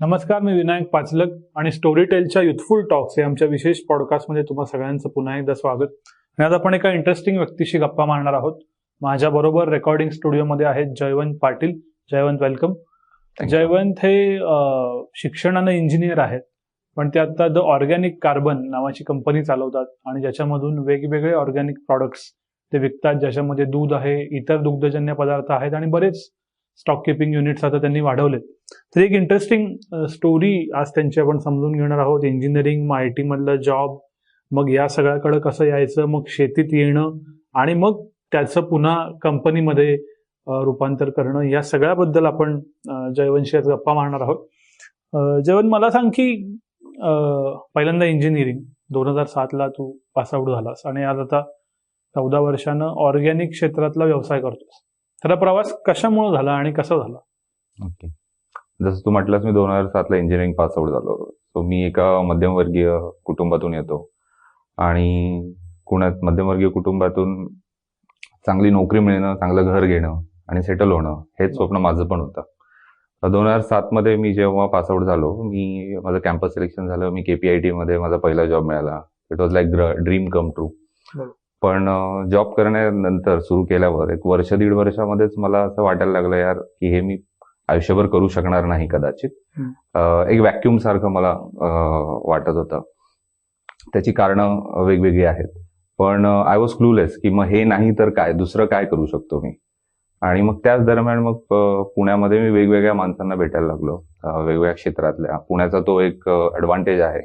नमस्कार मी विनायक पाचलक आणि स्टोरीटेलच्या youthful talks या आमच्या विशेष पॉडकास्टमध्ये तुम्हा सगळ्यांचं पुन्हा एकदा स्वागत. आणि आज आपण एका इंटरेस्टिंग व्यक्तीशी गप्पा मारणार आहोत. माझ्या बरोबर रेकॉर्डिंग स्टुडिओमध्ये आहेत जयवंत पाटील. जयवंत वेलकम जयवंत हे शिक्षणानं इंजिनियर आहेत. पण ते आता द ऑर्गॅनिक कार्बन नावाची कंपनी चालवतात आणि ज्याच्यामधून वेगवेगळे ऑर्गॅनिक प्रॉडक्ट्स ते विकतात ज्याच्यामध्ये दूध आहे इतर दुग्धजन्य पदार्थ आहेत आणि बरेच स्टॉक किपिंग युनिट्स आता त्यांनी वाढवलेत. तर एक इंटरेस्टिंग स्टोरी आज त्यांची आपण समजून घेणार आहोत. इंजिनिअरिंग मग आय टीमधला जॉब मग या सगळ्याकडे कसं यायचं मग शेतीत येणं आणि मग त्याचं पुन्हा कंपनीमध्ये रूपांतर करणं या सगळ्याबद्दल आपण जयवंशी आज गप्पा मारणार आहोत. अं, जयवंत मला सांग की पहिल्यांदा इंजिनिअरिंग दोन हजार सातला तू पासआउट झालास आणि आज आता चौदा वर्षानं ऑर्गॅनिक क्षेत्रातला व्यवसाय करतोस. तर हा प्रवास कशामुळे झाला आणि कसा झाला? ओके. जसं तू म्हटलंस मी दोन हजार सातला इंजिनिअरिंग पास आउट झालो. सो मी एका मध्यमवर्गीय कुटुंबातून येतो. आणि पुण्यात मध्यमवर्गीय कुटुंबातून चांगली नोकरी मिळणं चांगलं घर घेणं आणि सेटल होणं हेच स्वप्न माझं पण होतं. दोन हजार सातमध्ये मी जेव्हा पास आउट झालो मी माझं कॅम्पस सिलेक्शन झालं मी केपीआयटी मध्ये माझा पहिला जॉब मिळाला. It was like dream come true. पण जॉब करण्यानंतर सुरू केल्यावर एक वर्ष दीड वर्षामध्येच मला असं वाटायला लागलं यार की हे मी आयुष्यभर करू शकणार नाही कदाचित. एक व्हॅक्युम सारखं मला वाटत होतं. त्याची कारणं वेगवेगळी आहेत. पण आय वॉज क्लूलेस की मग हे नाही तर काय दुसरं काय करू शकतो मी? आणि मग त्याच दरम्यान मग पुण्यामध्ये मी वेगवेगळ्या माणसांना भेटायला लागलो. वेगवेगळ्या क्षेत्रातल्या. पुण्याचा तो एक ऍडव्हान्टेज आहे.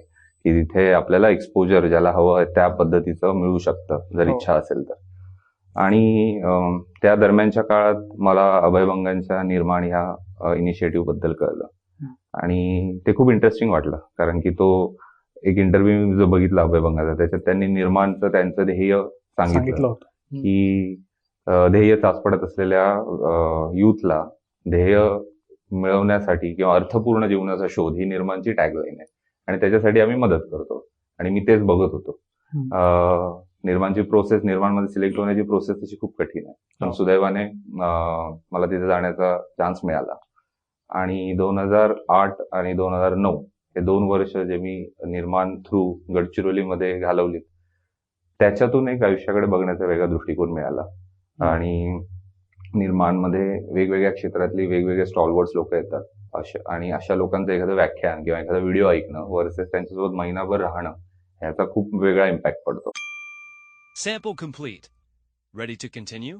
की तिथे आपल्याला एक्सपोजर ज्याला हवं आहे त्या पद्धतीचं मिळू शकतं जर हो. इच्छा असेल तर. आणि त्या दरम्यानच्या काळात मला अभयभंगांच्या निर्माण ह्या इनिशिएटिव्हबद्दल कळलं. आणि ते खूप इंटरेस्टिंग वाटलं कारण की तो एक इंटरव्ह्यू जो बघितला अभयभंगाचा त्याच्यात त्यांनी निर्माणचं त्यांचं ध्येय सांगितलं. की ध्येय चाचपडत असलेल्या युथला ध्येय मिळवण्यासाठी किंवा अर्थपूर्ण जीवनाचा शोध ही निर्माणची टॅगलाईन आहे. आणि त्याच्यासाठी आम्ही मदत करतो. आणि मी तेच बघत होतो. निर्माणची प्रोसेस निर्माणमध्ये सिलेक्ट होण्याची प्रोसेस तशी खूप कठीण आहे. पण हो. सुदैवाने मला तिथे जाण्याचा चान्स मिळाला. आणि दोन हजार आठ आणि दोन हजार नऊ हे दोन वर्ष जे मी निर्माण थ्रू गडचिरोलीमध्ये घालवली त्याच्यातून एक आयुष्याकडे बघण्याचा वेगळा दृष्टिकोन मिळाला. आणि निर्माणमध्ये वेगवेगळ्या क्षेत्रातली वेगवेगळे स्टॉलवर्ड्स लोक येतात अशा आणि अशा लोकांचं एखादं व्याख्यान किंवा एखादा व्हिडिओ ऐकणं वर्सेस त्यांच्यासोबत महिनाभर राहणं ह्याचा खूप वेगळा इम्पॅक्ट पडतो Sample complete. Ready to continue?